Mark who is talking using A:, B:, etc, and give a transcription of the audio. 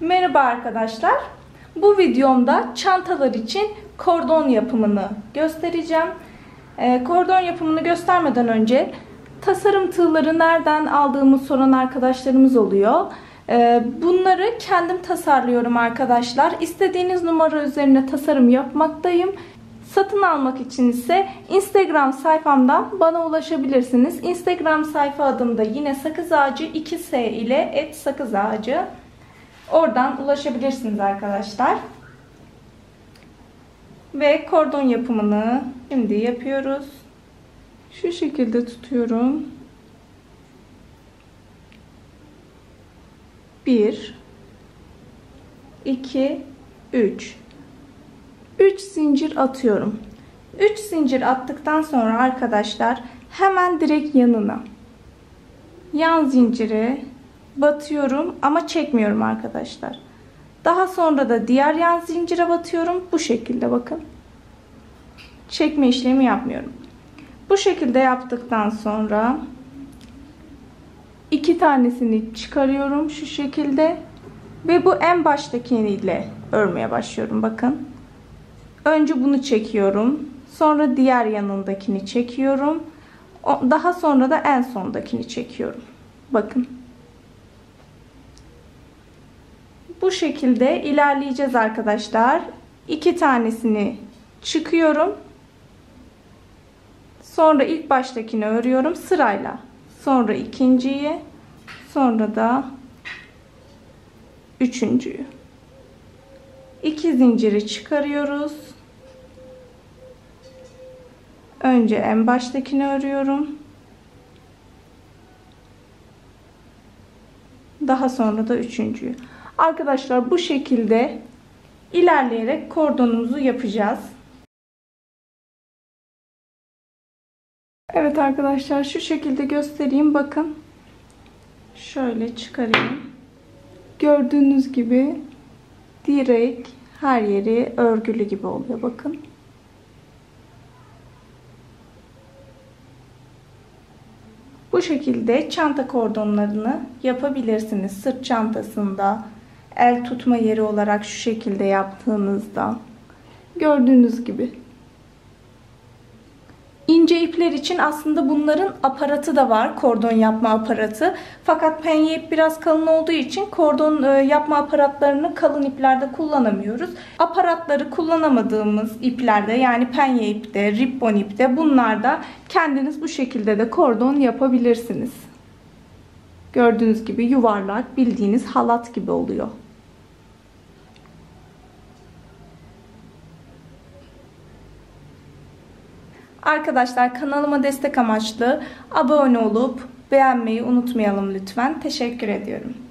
A: Merhaba arkadaşlar. Bu videomda çantalar için kordon yapımını göstereceğim. Ee, kordon yapımını göstermeden önce tasarım tığları nereden aldığımı soran arkadaşlarımız oluyor. Ee, bunları kendim tasarlıyorum arkadaşlar. İstediğiniz numara üzerine tasarım yapmaktayım. Satın almak için ise Instagram sayfamdan bana ulaşabilirsiniz. Instagram sayfa adım da yine sakız ağacı 2S ile et sakız ağacı. Oradan ulaşabilirsiniz arkadaşlar. Ve kordon yapımını şimdi yapıyoruz. Şu şekilde tutuyorum. 1 2 3 3 zincir atıyorum. 3 zincir attıktan sonra arkadaşlar hemen direkt yanına yan zinciri batıyorum ama çekmiyorum arkadaşlar. Daha sonra da diğer yan zincire batıyorum. Bu şekilde bakın. Çekme işlemi yapmıyorum. Bu şekilde yaptıktan sonra iki tanesini çıkarıyorum şu şekilde ve bu en baştakiyle örmeye başlıyorum bakın. Önce bunu çekiyorum. Sonra diğer yanındakini çekiyorum. Daha sonra da en sondakini çekiyorum. Bakın. Bu şekilde ilerleyeceğiz arkadaşlar. İki tanesini çıkıyorum. Sonra ilk baştakini örüyorum sırayla. Sonra ikinciyi, sonra da üçüncüyü. İki zinciri çıkarıyoruz. Önce en baştakini örüyorum. Daha sonra da üçüncüyü. Arkadaşlar bu şekilde ilerleyerek kordonumuzu yapacağız. Evet arkadaşlar şu şekilde göstereyim. Bakın. Şöyle çıkarayım. Gördüğünüz gibi direkt her yeri örgülü gibi oluyor. Bakın. Bu şekilde çanta kordonlarını yapabilirsiniz. Sırt çantasında, el tutma yeri olarak şu şekilde yaptığınızda gördüğünüz gibi ince ipler için aslında bunların aparatı da var. Kordon yapma aparatı. Fakat penye ip biraz kalın olduğu için kordon e, yapma aparatlarını kalın iplerde kullanamıyoruz. Aparatları kullanamadığımız iplerde yani penye ipte, ribbon ipte bunlarda kendiniz bu şekilde de kordon yapabilirsiniz. Gördüğünüz gibi yuvarlak bildiğiniz halat gibi oluyor. Arkadaşlar kanalıma destek amaçlı abone olup beğenmeyi unutmayalım lütfen. Teşekkür ediyorum.